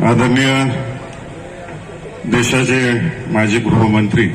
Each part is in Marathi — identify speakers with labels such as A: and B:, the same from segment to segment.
A: आदरणीय देशाचे माजी गृहमंत्री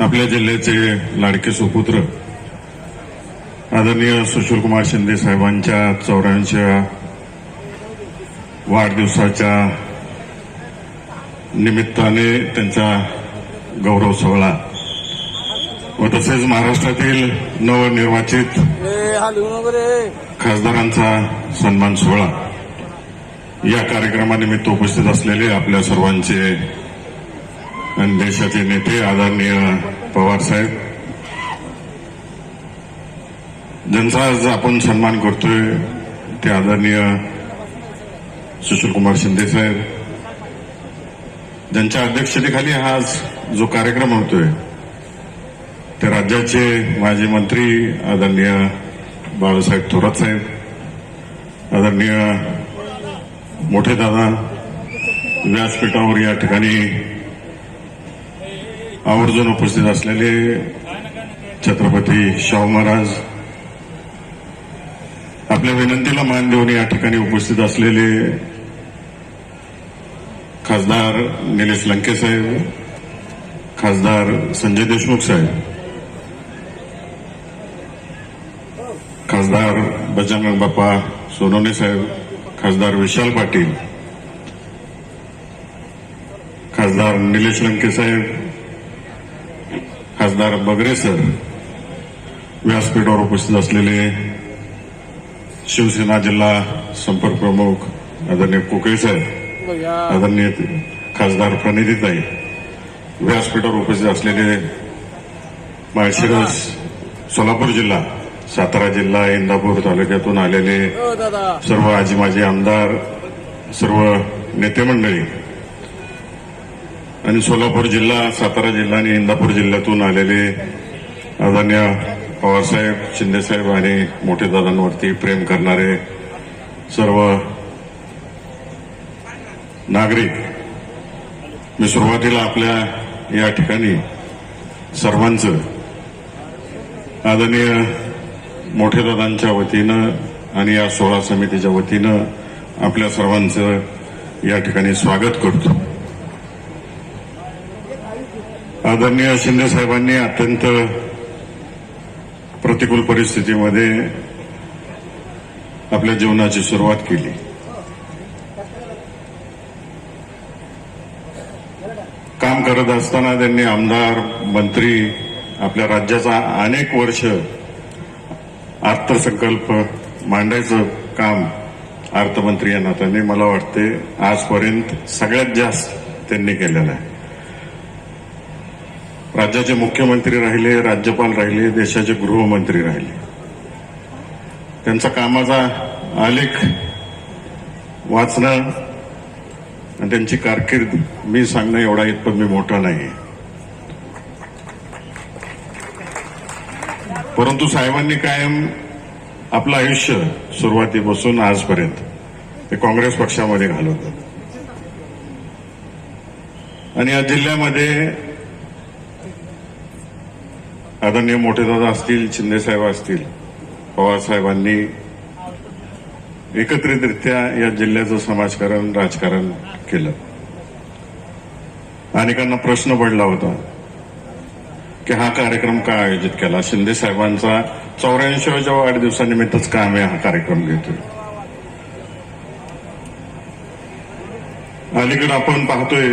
A: आपल्या जिल्ह्याचे लाडके सुपुत्र आदरणीय सुशीलकुमार शिंदे साहेबांच्या चौऱ्याऐंशीव्या वाढदिवसाच्या निमित्ताने त्यांचा गौरव सोहळा. व तसेच महाराष्ट्रातील नवनिर्वाचित खासदारांचा सन्मान सोहळा. या कार्यक्रमानिमित्त उपस्थित असलेले आपल्या सर्वांचे आणि देशाचे नेते आदरणीय पवार साहेब ज्यांचा आज आपण सन्मान करतोय ते आदरणीय सुशीलकुमार शिंदे साहेब ज्यांच्या अध्यक्षतेखाली हा आज जो कार्यक्रम होतोय ते राज्याचे माजी मंत्री आदरणीय बाळासाहेब थोरात साहेब आदरणीय मोठे दादा व्यासपीठावर या ठिकाणी आवर्जून उपस्थित असलेले छत्रपती शाहू महाराज आपल्या विनंतीला मान देऊन या ठिकाणी उपस्थित असलेले खासदार निलेश लंके साहेब खासदार संजय देशमुख साहेब खासदार बजरंग बाप्पा सोनवणे साहेब खासदार विशाल पाटील खासदार निलेश लंके साहेब खासदार बगरे सर व्यासपीठावर उपस्थित असलेले शिवसेना जिल्हा संपर्क प्रमुख आदरणीय कोकळे साहेब आदरणीय खासदार प्रणितीताई व्यासपीठावर उपस्थित असलेले माळशिरस सोलापूर जिल्हा सातारा जिल्हा इंदापूर तालुक्यातून आलेले
B: दादा.
A: सर्व आजी माजी आमदार सर्व नेते मंडळी. आणि सोलापूर जिल्हा सातारा जिल्हा आणि इंदापूर जिल्ह्यातून आलेले आदरणीय पवारसाहेब शिंदेसाहेब आणि मोठे दादांवरती प्रेम करणारे सर्व नागरिक मी सुरुवातीला आपल्या या ठिकाणी सर्वांचं आदरणीय मोठे दादांच्या वतीनं आणि या सोहळा समितीच्या वतीनं आपल्या सर्वांचं या ठिकाणी स्वागत करतो. आदरणीय शिंदे साहेबांनी अत्यंत प्रतिकूल परिस्थितीमध्ये आपल्या जीवनाची सुरुवात केली. काम करत असताना त्यांनी आमदार मंत्री आपल्या राज्याचा अनेक वर्ष अर्थसंकल्प मांडायचं काम अर्थमंत्री या नात्याने मला वाटते आजपर्यंत सगळ्यात जास्त त्यांनी केलेलं आहे. राज्याचे मुख्यमंत्री राहिले राज्यपाल राहिले देशाचे गृहमंत्री राहिले. त्यांचा कामाचा आलेख वाचणं आणि त्यांची कारकीर्द मी सांगणं एवढा इतपत मी मोठा नाही परंतु साहेबांनी कायम आपलं आयुष्य सुरुवातीपासून आजपर्यंत ते काँग्रेस पक्षामध्ये घालवतात. आणि या जिल्ह्यामध्ये आदरणीय मोठेदादा असतील शिंदेसाहेब असतील पवार साहेबांनी एकत्रितरित्या या जिल्ह्याचं समाजकारण राजकारण केलं. अनेकांना प्रश्न पडला होता की हा कार्यक्रम का आयोजित केला? शिंदे साहेबांचा चौऱ्याऐंशीव्या वाढदिवसानिमित्तच का आम्ही हा कार्यक्रम घेतोय? अलीकडे आपण पाहतोय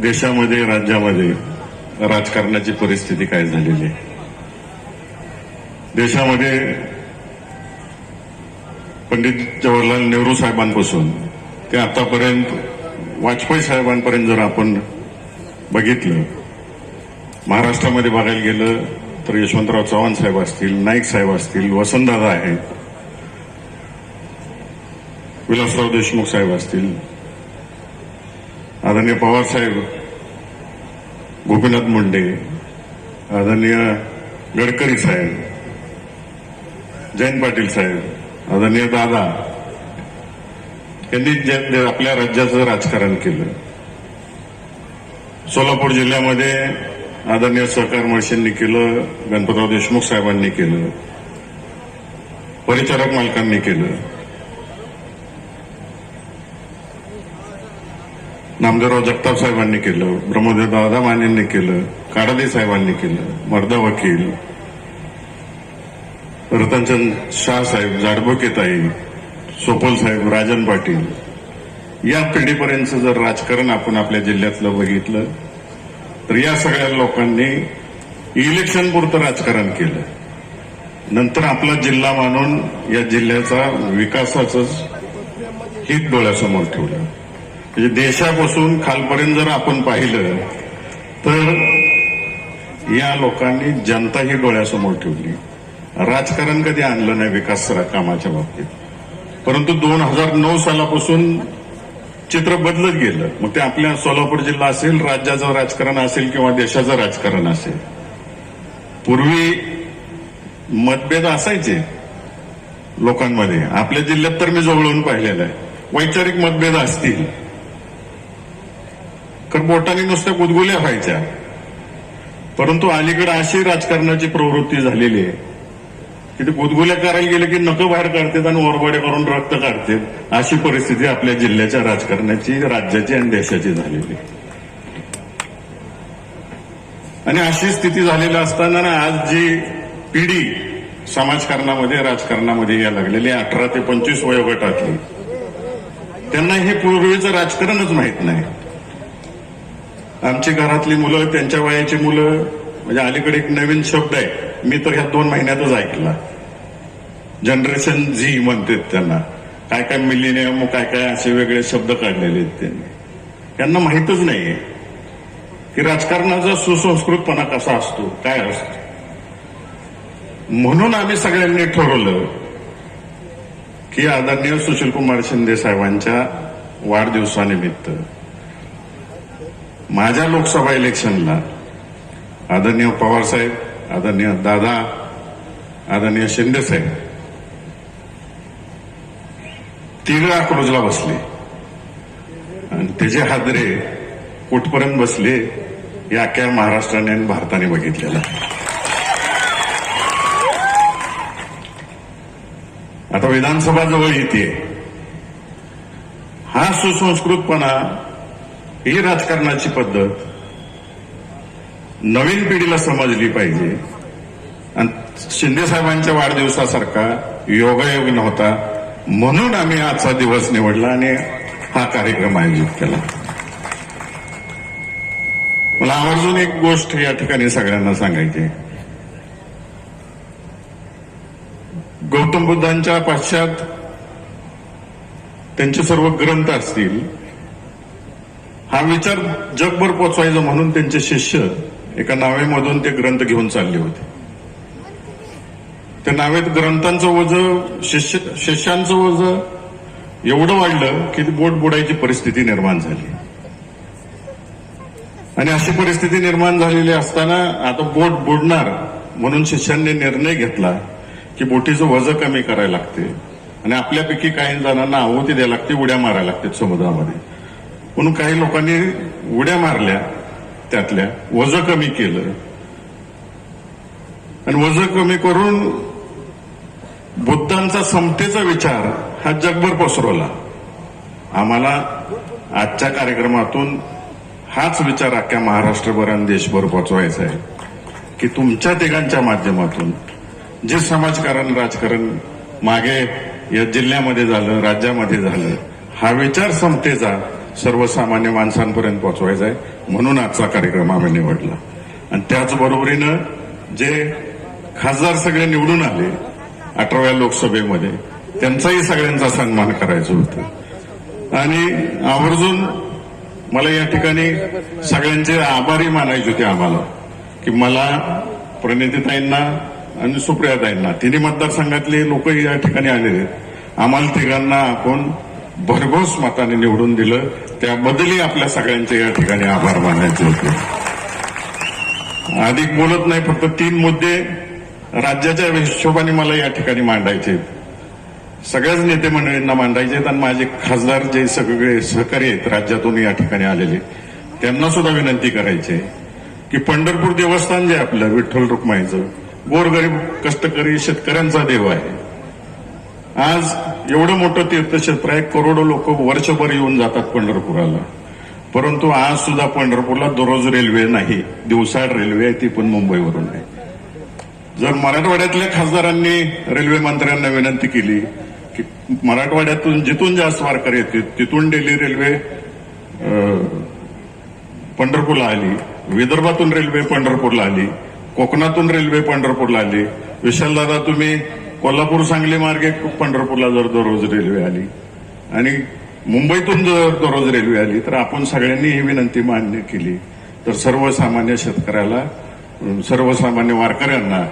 A: देशामध्ये राज्यामध्ये राजकारणाची परिस्थिती काय झालेली आहे. देशामध्ये पंडित जवाहरलाल नेहरू साहेबांपासून ते आतापर्यंत वाजपेयी साहेबांपर्यंत जर आपण बघितलं महाराष्ट्रामध्ये बघायला गेलं तर यशवंतराव चव्हाण साहेब असतील नाईक साहेब असतील वसंतदादा आहेत विलासराव देशमुख साहेब असतील आदरणीय पवार साहेब गोपीनाथ मुंडे आदरणीय गडकरी साहेब जयंत पाटील साहेब आदरणीय दादा यांनी आपल्या राज्याचं राजकारण केलं. सोलापूर जिल्ह्यामध्ये आदरणीय सहकार महर्षींनी केलं गणपतराव देशमुख साहेबांनी केलं परिचारक मालकांनी केलं. नामदेवराव जगताप साहेबांनी केलं ब्रह्मदेव दादा मानेंनी केलं काडादे साहेबांनी केलं मर्दा वकील रतनचंद शाह साहेब जाडबोकेताई सोपल साहेब राजन पाटील या पिढीपर्यंतचं जर राजकारण आपण आपल्या जिल्ह्यातलं बघितलं तर या सगळ्या लोकांनी इलेक्शन पुरतं राजकारण केलं. नंतर आपला जिल्हा मानून या जिल्ह्याचा विकासाचं हित डोळ्यासमोर ठेवलं. म्हणजे देशापासून खालपर्यंत जर आपण पाहिलं तर या लोकांनी जनता ही डोळ्यासमोर ठेवली. राजकारण कधी आणलं नाही विकास कामाच्या बाबतीत. परंतु दोन हजार नऊ सालापासून चित्र बदलत गेलं. मग ते आपल्या सोलापूर जिल्हा असेल राज्याचं राजकारण असेल किंवा देशाचं राजकारण असेल. पूर्वी मतभेद असायचे लोकांमध्ये. आपल्या जिल्ह्यात तर मी जवळून पाहिलेलं आहे. वैचारिक मतभेद असतील. तर बोटाने नुसत्या गुदगुल्या व्हायच्या. परंतु अलीकडे अशी राजकारणाची प्रवृत्ती झालेली आहे. तिथे ते गुदगुल्या करायला गेले की नकं बाहेर काढतात आणि ओरबडे करून रक्त काढतात. अशी परिस्थिती आपल्या जिल्ह्याच्या राजकारणाची राज्याची आणि देशाची झालेली. आणि अशी स्थिती झालेली असताना ना आज जी पिढी समाजकारणामध्ये राजकारणामध्ये या लागलेली अठरा ते पंचवीस वयोगटातली. त्यांना हे पूर्वीचं राजकारणच माहीत नाही. आमची घरातली मुलं त्यांच्या वयाची मुलं म्हणजे अलीकडे एक नवीन शब्द आहे. मी तर ह्या दोन महिन्यातच ऐकला. जनरेशन झी म्हणतात त्यांना. काय काय मिलिनियम काय काय असे वेगळे शब्द काढलेले आहेत त्यांनी. त्यांना माहीतच नाहीये. की राजकारणाचा सुसंस्कृतपणा कसा असतो काय असतो. म्हणून आम्ही सगळ्यांनी ठरवलं की आदरणीय सुशीलकुमार शिंदे साहेबांच्या वाढदिवसानिमित्त माझ्या लोकसभा इलेक्शनला आदरणीय पवार साहेब आदरणीय दादा आदरणीय शिंदे साहेब तिघ अकलूजला बसले. आणि त्याचे हादरे कुठपर्यंत बसले या अख्ख्या महाराष्ट्राने आणि भारताने बघितलेला आता विधानसभा जवळ येते. हा सुसंस्कृतपणा ही राजकारणाची पद्धत नवीन पिढीला समजली पाहिजे. आणि शिंदे साहेबांच्या वाढदिवसासारखा योगायोग नव्हता. म्हणून आम्ही आजचा दिवस निवडला आणि हा कार्यक्रम आयोजित केला. मला आवर्जून एक गोष्ट या ठिकाणी सगळ्यांना सांगायची गौतम बुद्धांच्या पाश्चात त्यांचे सर्व ग्रंथ असतील हा विचार जगभर पोचवायचा म्हणून त्यांचे शिष्य एका नावेमधून ते ग्रंथ घेऊन चालले होते. त्या नावेत ग्रंथांचं वज शिष्य शिष्यांचं वज एवढं वाढलं की ती बोट बुडायची परिस्थिती निर्माण झाली. आणि अशी परिस्थिती निर्माण झालेली असताना आता बोट बुडणार म्हणून शिष्यांनी निर्णय घेतला की बोटीचं वजन कमी करायला लागते. आणि आपल्यापैकी काही जणांना आहुती द्यायला लागते उड्या मारायला लागतात समुद्रामध्ये. म्हणून काही लोकांनी उड्या मारल्या त्यातल्या वजन कमी केलं. आणि वजन कमी करून बुद्धांचा समतेचा विचार हा जगभर पसरवला. आम्हाला आजच्या कार्यक्रमातून हाच विचार अख्ख्या महाराष्ट्रभर आणि देशभर पोचवायचा आहे की तुमच्या तिघांच्या माध्यमातून जे समाजकारण राजकारण मागे या जिल्ह्यामध्ये झालं राज्यामध्ये झालं हा विचार समतेचा सर्वसामान्य माणसांपर्यंत पोहोचवायचा आहे म्हणून आजचा कार्यक्रम आम्ही निवडला. आणि त्याचबरोबरीनं जे खासदार सगळे निवडून आले अठराव्या लोकसभेमध्ये त्यांचाही सगळ्यांचा सन्मान करायचं होतं. आणि आवर्जून मला या ठिकाणी सगळ्यांचे आभारी मानायचे होते आम्हाला की मला प्रणितीताईंना आणि सुप्रियाताईंना तिन्ही मतदारसंघातले लोक या ठिकाणी आलेले आहेत. आम्हाला तिघांना आपण भरघोस मताने निवडून दिलं. त्याबद्दलही आपल्या सगळ्यांचे या ठिकाणी आभार मानायचे होते. अधिक बोलत नाही फक्त तीन मुद्दे. राज्याच्या हिशोबाने मला या ठिकाणी मांडायचे. आहेत. सगळ्याच नेते मंडळींना मांडायचे आहेत आणि माझे खासदार जे सगळे सहकारी आहेत राज्यातून या ठिकाणी आलेले त्यांना सुद्धा विनंती करायची की पंढरपूर देवस्थान जे आपलं विठ्ठल रुक्माईचं गोरगरीब कष्टकरी शेतकऱ्यांचा देव आहे. आज एवढं मोठं तीर्थक्षेत्र आहे करोडो लोक वर्षभर येऊन जातात पंढरपुराला. परंतु आज सुद्धा पंढरपूरला दररोज रेल्वे नाही दिवसाड रेल्वे आहे ती पण मुंबईवरून आहे. जर मराठवाड्यातल्या खासदारांनी रेल्वे मंत्र्यांना विनंती केली की मराठवाड्यातून जिथून जास्त वारकरी येतील तिथून डेली रेल्वे पंढरपूरला आली विदर्भातून रेल्वे पंढरपूरला आली कोकणातून रेल्वे पंढरपूरला आली विशालदादा तुम्ही कोल्हापूर सांगली मार्गे पंढरपूरला जर दररोज रेल्वे आली आणि मुंबईतून जर दररोज रेल्वे आली तर आपण सगळ्यांनी ही विनंती मान्य केली. तर सर्वसामान्य शेतकऱ्याला सर्वसामान्य वारकऱ्यांना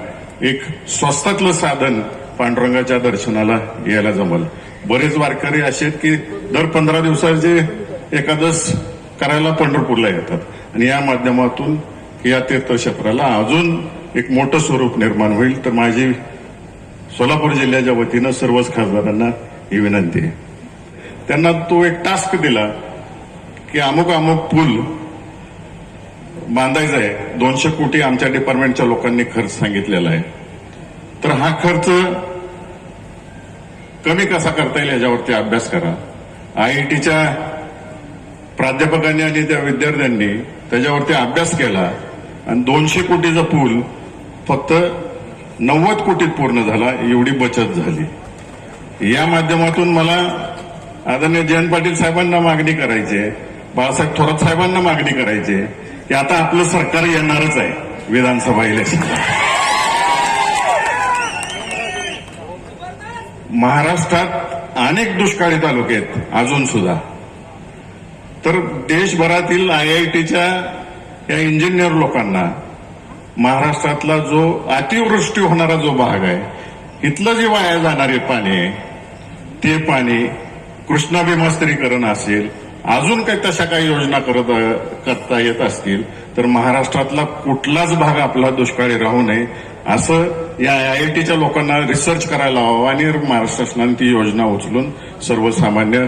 A: एक स्वस्तातलं साधन पांडुरंगाच्या दर्शनाला यायला जमल. बरेच वारकरी असे आहेत की दर पंधरा दिवसाचे एकादश करायला पंढरपूरला येतात. आणि या माध्यमातून या तीर्थक्षेत्राला अजून एक मोठं स्वरूप निर्माण होईल. तर माझी सोलापूर जिल्ह्याच्या वतीनं सर्वच खासदारांना ही विनंती आहे. त्यांना तो एक टास्क दिला की अमुक अमुक पूल बांधायचा आहे दोनशे कोटी आमच्या डिपार्टमेंटच्या लोकांनी खर्च सांगितलेला आहे. तर हा खर्च कमी कसा करता येईल याच्यावरती अभ्यास करा. आयआयटीच्या प्राध्यापकांनी आणि त्या विद्यार्थ्यांनी त्याच्यावरती अभ्यास केला आणि दोनशे कोटीचा पूल फक्त नव्वद कोटीत पूर्ण झाला एवढी बचत झाली. या माध्यमातून मला आदरणीय जयंत पाटील साहेबांना मागणी करायची आहे. बाळासाहेब थोरात साहेबांना मागणी करायची आहे. की आता आपलं सरकार येणारच आहे विधानसभा इलेक्शन महाराष्ट्रात अनेक दुष्काळी तालुके आहेत अजून सुद्धा. तर देशभरातील आयआयटीच्या या इंजिनियर लोकांना महाराष्ट्रातला जो अतिवृष्टी होणारा जो भाग आहे इथलं जे वाया जाणारे पाणी आहे ते पाणी कृष्णाभिमास्त्रीकरण असेल अजून काही तशा काही योजना करत करता येत असतील तर महाराष्ट्रातला कुठलाच भाग आपला दुष्काळी राहू नये असं या आय आय टीच्या लोकांना रिसर्च करायला हवं आणि महाराष्ट्र शासनाने ती योजना उचलून सर्वसामान्य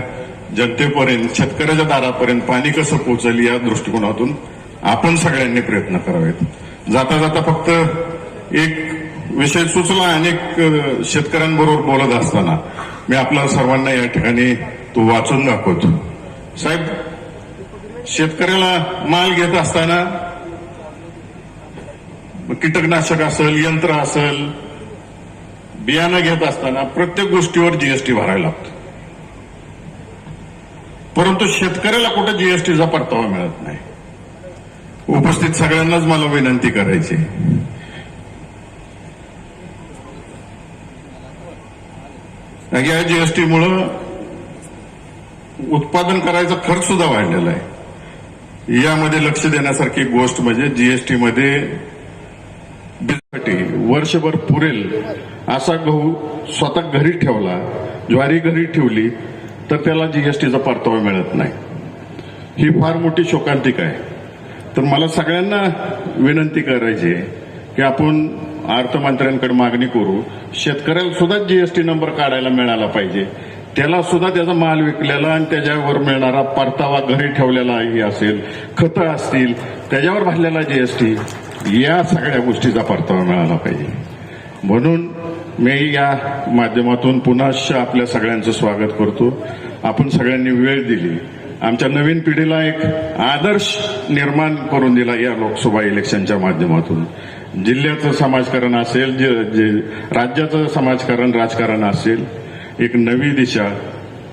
A: जनतेपर्यंत शेतकऱ्याच्या दारापर्यंत पाणी कसं पोहोचेल या दृष्टिकोनातून आपण सगळ्यांनी प्रयत्न करावेत. जाता जाता फक्त एक विषय सुचला अनेक शेतकऱ्यांबरोबर बोलत असताना मी आपल्या सर्वांना या ठिकाणी तो वाचून दाखवतो. साहेब शेतकऱ्याला माल घेत असताना कीटकनाशक असेल यंत्र असेल बियाणं घेत असताना प्रत्येक गोष्टीवर जीएसटी भरायला लागतो. परंतु शेतकऱ्याला कुठं जीएसटीचा परतावा मिळत नाही? उपस्थित सगळ्यांनाच मला विनंती करायची या जीएसटीमुळं उत्पादन करायचा खर्च सुद्धा वाढलेला आहे. यामध्ये लक्ष देण्यासारखी गोष्ट म्हणजे जीएसटीमध्ये वर्षभर पुरेल असा गहू स्वतः घरी ठेवला ज्वारी घरी ठेवली तर त्याला जीएसटीचा परतावा मिळत नाही. ही फार मोठी शोकांतिक आहे. तर मला सगळ्यांना विनंती करायची आहे की आपण अर्थमंत्र्यांकडे मागणी करू. शेतकऱ्याला सुद्धा जीएसटी नंबर काढायला मिळाला पाहिजे. त्याला सुद्धा त्याचा माल विकलेला आणि त्याच्यावर मिळणारा परतावा घरी ठेवलेलाही असेल खतं असतील त्याच्यावर भरलेला जीएसटी या सगळ्या गोष्टीचा परतावा मिळाला पाहिजे. म्हणून मी या माध्यमातून पुन्हा आपल्या सगळ्यांचं स्वागत करतो. आपण सगळ्यांनी वेळ दिली. आमच्या नवीन पिढीला एक आदर्श निर्माण करून दिला या लोकसभा इलेक्शनच्या माध्यमातून. जिल्ह्याचं समाजकारण असेल जे जे राज्याचं समाजकारण राजकारण असेल एक नवी दिशा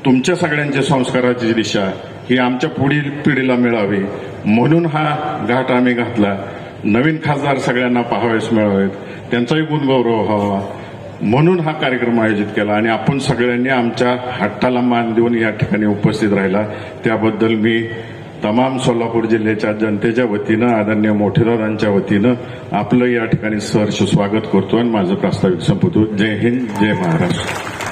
A: तुमच्या सगळ्यांच्या संस्काराची दिशा ही आमच्या पुढील पिढीला मिळावी. म्हणून हा घाट आम्ही घातला. नवीन खासदार सगळ्यांना पाहावेस मिळावेत. त्यांचाही गुणगौरव व्हावा. म्हणून हा कार्यक्रम आयोजित केला आणि आपण सगळ्यांनी आमच्या हट्टाला मान देऊन या ठिकाणी उपस्थित राहिला. त्याबद्दल मी तमाम सोलापूर जिल्ह्याच्या जनतेच्या वतीनं आदरणीय मोठेदारांच्या वतीनं आपलं या ठिकाणी सहर्ष स्वागत करतो आणि माझं प्रास्ताविक संपवतो. जय हिंद जय महाराष्ट्र.